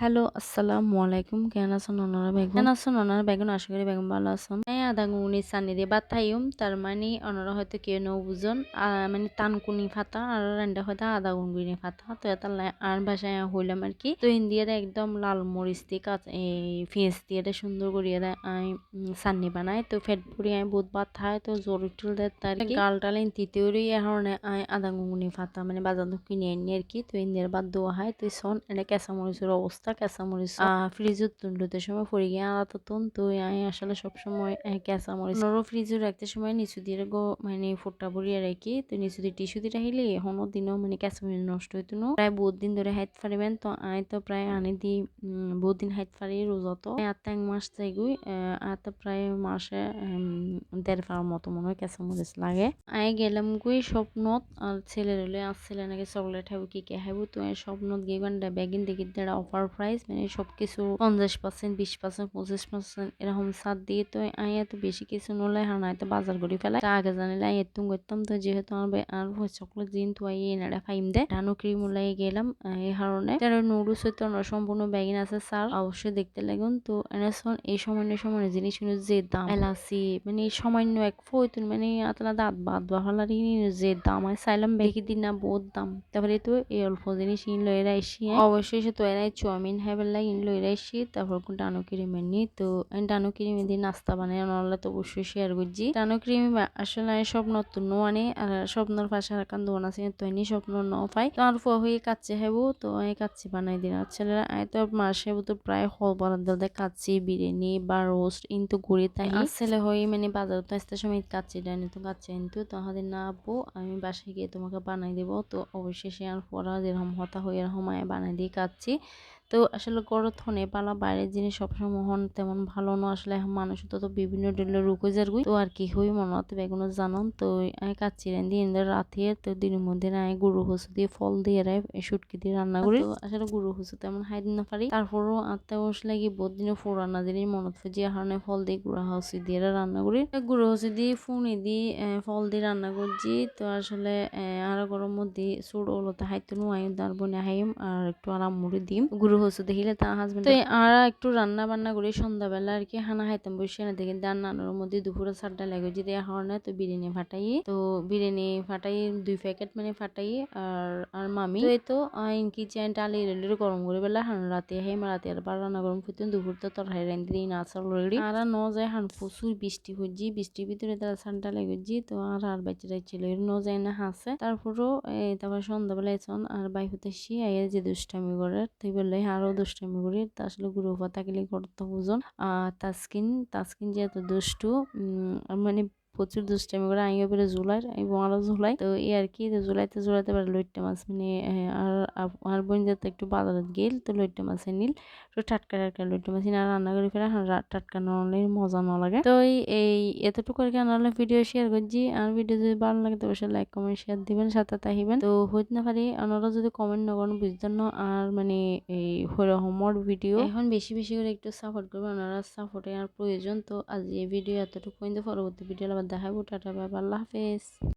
Hello আসসালামু আলাইকুম। কেন আছেন ওনারা বেগুন কেন আছেন ওনারা বেগুন আশা করি বেগুন ভালো আছেন। এই আদা গুনি সানি দিয়ে বাদ থাইম তার মানে ওনারা হয়তো কেউ নৌ বুঝন। মানে তানকুনি ফাতা আর রেন্ডা হয়তো আদা গুনগুনি ফাতা। তো এটা আর ভাষায় হইলাম আর কি। তো ইন্ডিয়ার একদম লাল মরিচ দিয়ে কাঁচ এই পেঁয়াজ দিয়ে সুন্দর করিয়ে আমি সান্নি বানাই তো ফেট পুরি আমি বহুত ভাত খাই তো জোর টুল দেয় তার গাল টালে তিতেওরি এখন আমি আদা গুনগুনি ফাতা মানে বাজার কিনে আনি আর কি। তো ইন্ডিয়ার বাদ দেওয়া হয়। তো সন এটা কেঁচা মরিচের অবস্থা। অবস্থা কাঁচামরিচ ফ্রিজের তুলতে সময় পড়ে গিয়ে আলাদা তুন তো আমি আসলে সবসময় কাঁচামরিচ নরো ফ্রিজে রাখতে সময় নিচু দিয়ে গো মানে ফুটটা ভরিয়ে রাখি তো নিচু দিয়ে টিস্যু দিয়ে রাখিলে এখনও দিনও মানে কাঁচামরিচ নষ্ট হইতো না। প্রায় বহুত দিন ধরে হাইত ফারিবেন তো আই তো প্রায় আনি দি বহুত দিন হাইত ফারি রোজত আর এক মাস যাইগুই আর তো প্রায় মাসে দেড় ফার মতো মনে হয় কাঁচামরিচ লাগে। আই গেলাম গুই স্বপ্নত আর ছেলে রলে আসছিলে নাকি চকলেট খাব কি কে খাব তো স্বপ্নত গিয়ে ব্যাগিন দেখি দেড় অফার প্রাইস মানে সব কিছু পঞ্চাশ পার্সেন্ট বিশ পার্সেন্ট পঁচিশ পার্সেন্ট এরকম সাত দিয়ে তো আই এত বেশি কিছু নলে হানা তো বাজার করে ফেলাই। আগে জানিলে আই এত করতাম, তো যেহেতু আমার আর চকলেট দিন তো আই এনারা ফাইম দেয় ডানো ক্রিম লাই গেলাম এই কারণে তার নুডলস হইতো সম্পূর্ণ ব্যাগিন আছে স্যার অবশ্যই দেখতে লাগুন। তো এনেসন এই সামান্য সামান্য জিনিস যে দাম, এলাচি মানে সামান্য এক ফইতুন মানে আতলা দাঁত বাদ বাহালার যে দাম, আমি চাইলাম বেশি দিন না বহুত দাম। তারপরে তো এই অল্প জিনিস লইরা এসি অবশ্যই সে তো এরাই চাউমিন চাউমিন হেবেলাই ইনলো ইরাইছি তারপর ডানো ক্রিমে নি তো ডানো ক্রিমে দিয়ে নাস্তা বানাই নলে তো অবশ্যই শেয়ার করছি ডানো ক্রিম আসলে স্বপ্ন তো নোয়ানে আর স্বপ্নর পাশে আর কান দোকান আছে তো এনি স্বপ্ন ন পাই তো আর ফুয়া হয়ে কাচ্চি হেবো তো এই কাচ্চি বানাই দিন আর ছেলেরা আয় তো মাসে হেবো তো প্রায় হল বরাদ দে কাচ্চি বিরিয়ানি বা রোস্ট ইনতো ঘুরে তাই ছেলে হয়ে মানে বাজার তো আসতে সময় কাচ্চি ডানি তো কাচ্চি কিন্তু তাহলে না আপু আমি বাসায় গিয়ে তোমাকে বানাই দেবো তো অবশ্যই সে আর পড়া যেরকম হতা হয়ে এরকম আয় বানাই দিয়ে কাচ্ছি তো আসলে গরত হনে পালা বাইরের জিনিস সবসময় হন তেমন ভালো না। আসলে মানুষ তো তো বিভিন্ন ডিলের রুকো যার তো আর কি হই মনে হতে বেগুন জানন। তো কাচ্ছিলেন দিয়ে ইন্দার রাতে তো দিনের মধ্যে না গুরু হসু দিয়ে ফল দিয়ে রাই সুটকি দিয়ে রান্না করি। তো আসলে গুরু হসু তেমন হাইদ না পারি। তারপরও আত্মা বস লাগি বহুত দিনে ফুরানা জিনিস মনত ফুজি হারনে ফল দিয়ে গুড়া হসি দিয়ে রান্না করি। গুঁড়ো হসি দিয়ে ফুনি দিয়ে ফল দিয়ে রান্না করছি। তো আসলে আরও গরম মধ্যে সুর ওলতে হাইতো নুয়াই তার বনে হাইম আর একটু আরাম মুড়ি দিম। গুরু হসু দেখিলে তা হাজবেন্ড তো আর একটু রান্না বান্না করি সন্ধ্যাবেলা আর কি হানা খাইতাম বসে না দেখি দান নানোর মধ্যে দুপুরে সারটা লাগে যদি এখন তো বিরিয়ানি ফাটাই তো বিরিয়ানি ফাটাই দুই প্যাকেট মানে ফাটাই আর আর মামি। তো এই তো ইনকি চেন টালি রেলি গরম করে বেলা হান রাতে হে রাতে আর বার রান্না গরম করতে দুপুর তো তোর হাই রান্দি দিই না আসল রেডি। আর ন যায় হান প্রচুর বৃষ্টি হচ্ছি বৃষ্টির ভিতরে তারা সানটা লেগেছি তো আর আর বাচ্চারা ছিল ন যায় না হাসে। তারপরও তারপর সন্ধ্যাবেলা এসন আর বাইক হতে সি আইয়ের যে দুষ্টামি করে তুই বললে আরও দুষ্টামি করি। তা আসলে গুরু থাকলে করতে বুঝুন আর তাস্কিন তাস্কিন যেহেতু দুষ্টু মানে প্রচুর দুষ্টামি করে আইও বেড়ে জুলাই এবং আরও জুলাই। তো এই আর কি জুলাইতে জুলাইতে পারে লইট্টা মাছ মানে আর আর বোন যাতে একটু বাজারত গেল, তো লইট্টা মাছে নিল তো টাটকা টাটকা লইট্টা মাছ আর রান্না করে ফেলে টাটকা নলে মজা না লাগে। তো এই এতটুকু আর কি আনালে ভিডিও শেয়ার করছি। আর ভিডিও যদি ভালো লাগে, তো অবশ্যই লাইক কমেন্ট শেয়ার দিবেন, সাথে তাহিবেন তো হইতে না পারি, আপনারা যদি কমেন্ট না করেন, বুঝতেন না, আর মানে এই হমর ভিডিও এখন বেশি বেশি করে একটু সাপোর্ট করবেন, আপনারা সাপোর্টে আর প্রয়োজন। তো আজ এই ভিডিও এতটুকু পর্যন্ত পরবর্তী ভিডিও আবার দেখাবো টাটা বাবা আল্লাহ হাফেজ